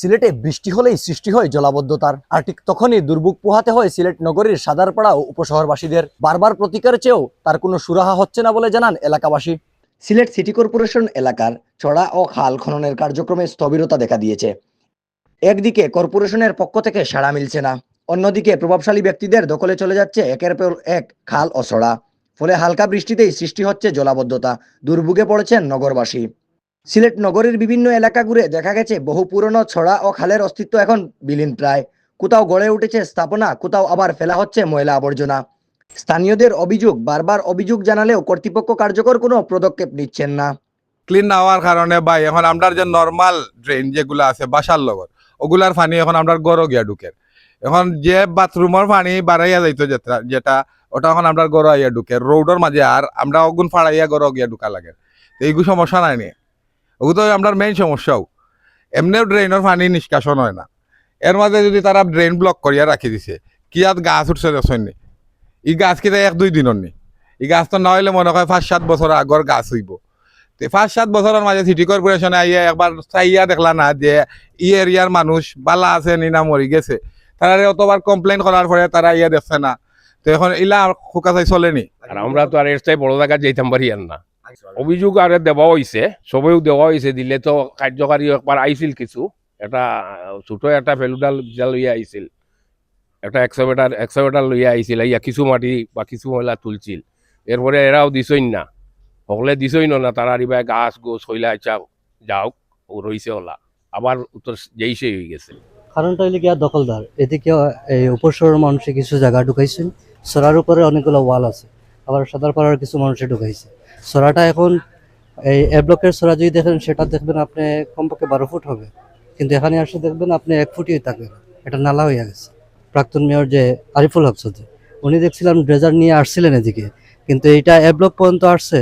সিলেটে বৃষ্টি হলেই সৃষ্টি হয় জলাবদ্ধতার। আর ঠিক তখনই দুর্ভোগ পোহাতে হয় সিলেট নগরীর সাদারপাড়া ও উপশহরবাসীদের। বারবার প্রতিকার চেয়েও তার কোনো সুরাহা হচ্ছে না বলে জানান এলাকাবাসী। সিলেট সিটি কর্পোরেশন এলাকার চড়া ও খাল খননের কার্যক্রমে স্থবিরতা দেখা দিয়েছে। একদিকে কর্পোরেশনের পক্ষ থেকে সাড়া মিলছে না, অন্যদিকে প্রভাবশালী ব্যক্তিদের দখলে চলে যাচ্ছে একের পর এক খাল ও ছড়া ফলে হালকা বৃষ্টিতেই সৃষ্টি হচ্ছে জলাবদ্ধতা, দুর্ভোগে পড়েছেন নগরবাসী। সিলেট নগরীর বিভিন্ন এলাকা ঘুরে দেখা গেছে বহু পুরনো ছড়া ও খালের অস্তিত্ব এখন বিলীন প্রায়। কোথাও গড়ে উঠেছে স্থাপনা, কোথাও আবার ফেলা হচ্ছে ময়লা আবর্জনা। স্থানীয়দের অভিযোগ, বারবার অভিযোগ জানালেও কর্তৃপক্ষ কার্যকর কোনো পদক্ষেপ নিচ্ছেন না। ক্লিন না হওয়ার কারণে বা এখন আমরা যে নর্মাল ড্রেন যেগুলো আছে বাসার লগত, ওগুলার পানি এখন আমরা গড় গিয়া ঢুকে। এখন যে বাথরুমের পানি বাড়াইয়া যাইতো যেটা যেটা, ওটা এখন আমরা গড় আইয়া ঢুকে রোডের মাঝে আর আমরা অগুন ফাড়াইয়া গড় গিয়া ঢুকা লাগে। এইগুলো সমস্যা নাই নি? ওগুলো আমরা মেইন সমস্যাও এমনিও ড্রেনের পানি নিষ্কাশন হয় না। এর মাঝে যদি তারা ড্রেন ব্লক করিয়া রাখি দিছে, কি ইয়াত গাছ উঠছে নি? ই গাছ এক দুই দিনের নি। ই গাছ তো না হইলে মনে হয় পাঁচ সাত বছর আগর গাছ হইব। তে পাঁচ সাত বছরের মাঝে সিটি কর্পোরেশনে আইয়া একবার চাইয়া দেখলা না যে ই এরিয়ার মানুষ বালা আছে নি না মরি গেছে। তারা অতবার কমপ্লেন করার পরে তারা ইয়া দেখছে না। তো এখন ইলা খোকা চাই চলেনি আর আমরা তো আর এর চাই বড় জায়গা যেতাম পারি আর না। অভিযোগ আর দেওয়া হয়েছে সবেও দেওয়া হয়েছে দিলে তো কার্যকারী একবার আইছিল কিছু এটা ছোট একটা ফেলুডাল লইয়া আইছিল একটা একশো মিটার একশো মিটার লইয়া আইছিল ইয়া কিছু মাটি বা কিছু মহিলা তুলছিল। এরপরে এরাও দিছই না। সকলে দিছই না তারা আরিবা গাছ গোছ হইলা আচ্ছা যাওক ও রইছে ওলা আবার উত্তর যেইসে হয়ে গেছে কারণটা হইলে গিয়া দখলদার এদিকে এই উপশহরের মানুষে কিছু জায়গা ঢুকাইছেন সরার উপরে অনেকগুলো ওয়াল আছে। আবার সাদারপাড়ার কিছু মানুষে ঢুকাইছে। সরাটা এখন, এই এ ব্লকের সরা যদি দেখেন, সেটা দেখবেন আপনি কমপক্ষে বারো ফুট হবে। কিন্তু এখানে আসে দেখবেন আপনি এক ফুটই থাকবে এটা নালা হয়ে গেছে। প্রাক্তন মেয়র যে আরিফুল হক চৌধুরী, উনি দেখছিলাম ড্রেজার নিয়ে আসছিলেন এদিকে। কিন্তু এইটা এ ব্লক পর্যন্ত আসছে,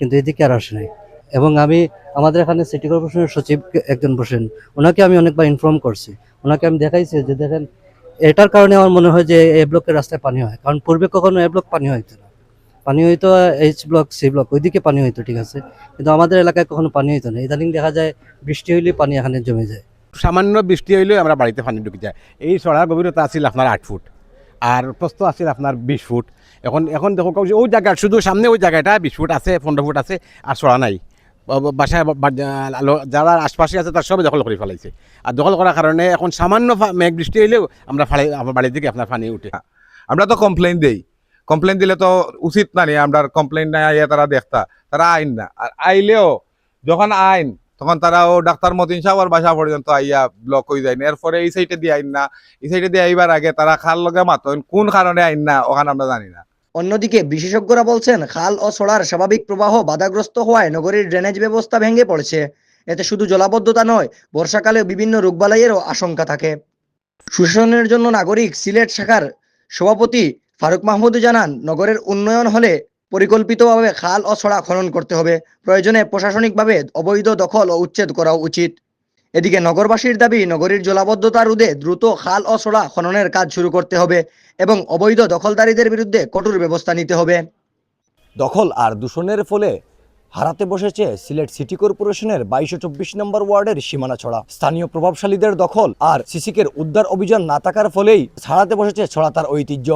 কিন্তু এদিকে আর আসে নাই। এবং আমি, আমাদের এখানে সিটি কর্পোরেশনের সচিব একজন বসেন, ওনাকে আমি অনেকবার ইনফর্ম করছি। ওনাকে আমি দেখাইছি যে দেখেন, এটার কারণে আমার মনে হয় যে এ ব্লকের রাস্তায় পানি হয়। কারণ পূর্বে কখনো এ ব্লক পানি হইতো না। পানি হইতো এইচ ব্লক সি ব্লক ওইদিকে পানি হইতো ঠিক আছে? কিন্তু আমাদের এলাকায় কখনো পানি হইতো না। ইদানিং দেখা যায় বৃষ্টি হইলে পানি এখানে জমে যায়। সামান্য বৃষ্টি হইলেও আমরা বাড়িতে পানি ঢুকে যায়। এই চড়ার গভীরতা আছিল আপনার আট ফুট আর প্রস্থ আছিল আপনার বিশ ফুট। এখন এখন দেখো ওই জায়গা শুধু সামনে ওই জায়গাটা বিশ ফুট আছে পনেরো ফুট আছে আর চড়া নাই। বাসায় যারা আশপাশে আছে তার সবে দখল করে ফেলাইছে। আর দখল করার কারণে এখন সামান্য মেঘ বৃষ্টি হইলেও আমরা ফালাই আমার বাড়ির দিকে আপনার পানি উঠে। আমরা তো কমপ্লেন দেই। কমপ্লেন দিলে তো উচিত না নি, আমরা কমপ্লেন না আইয়া তারা দেখতা। তারা আইন না। আর আইলেও যখন আইন, তখন তারা ও ডাক্তার মতিন সাহর বাসা পর্যন্ত আইয়া ব্লক হয়ে যায় এরপরে এই সাইডে দিয়ে আইন না, এই সাইডে দিয়ে আইবার আগে তারা খাল লগে মাতন কোন কারণে আইন না, ওখানে আমরা জানি না। অন্যদিকে বিশেষজ্ঞরা বলছেন, খাল ও ছড়ার স্বাভাবিক প্রবাহ বাধাগ্রস্ত হওয়ায় নগরীর ড্রেনেজ ব্যবস্থা ভেঙে পড়েছে। এতে শুধু জলাবদ্ধতা নয় বর্ষাকালে বিভিন্ন রোগবালাইয়েরও আশঙ্কা থাকে। সুশাসনের জন্য নাগরিক সিলেট শাখার সভাপতি ফারুক মাহমুদ জানান, নগরের উন্নয়ন হলে পরিকল্পিতভাবে খাল ও ছড়া খনন করতে হবে। প্রয়োজনে প্রশাসনিকভাবে অবৈধ দখল ও উচ্ছেদ করা উচিত। এদিকে নগরবাসীর দাবি, নগরীর জলাবদ্ধতা রোধে দ্রুত খাল ও ছড়া খননের কাজ শুরু করতে হবে এবং অবৈধ দখলদারীদের বিরুদ্ধে কঠোর ব্যবস্থা নিতে হবে। দখল আর দূষণের ফলে হারাতে বসেছে সিলেট সিটি কর্পোরেশনের বাইশো চব্বিশ নম্বর ওয়ার্ডের সীমানা ছড়া। স্থানীয় প্রভাবশালীদের দখল আর সিসিকের উদ্ধার অভিযান না থাকার ফলেই ছাড়াতে বসেছে ছড়া তার ঐতিহ্য।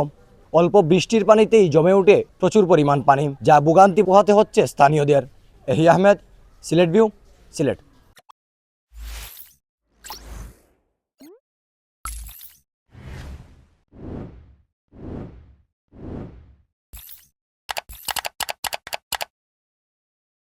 অল্প বৃষ্টির পানিতেই জমে উঠে প্রচুর পরিমাণ পানি, যা ভোগান্তি পোহাতে হচ্ছে স্থানীয়দের। এহি আহমেদ, সিলেট ভিউ সিলেট।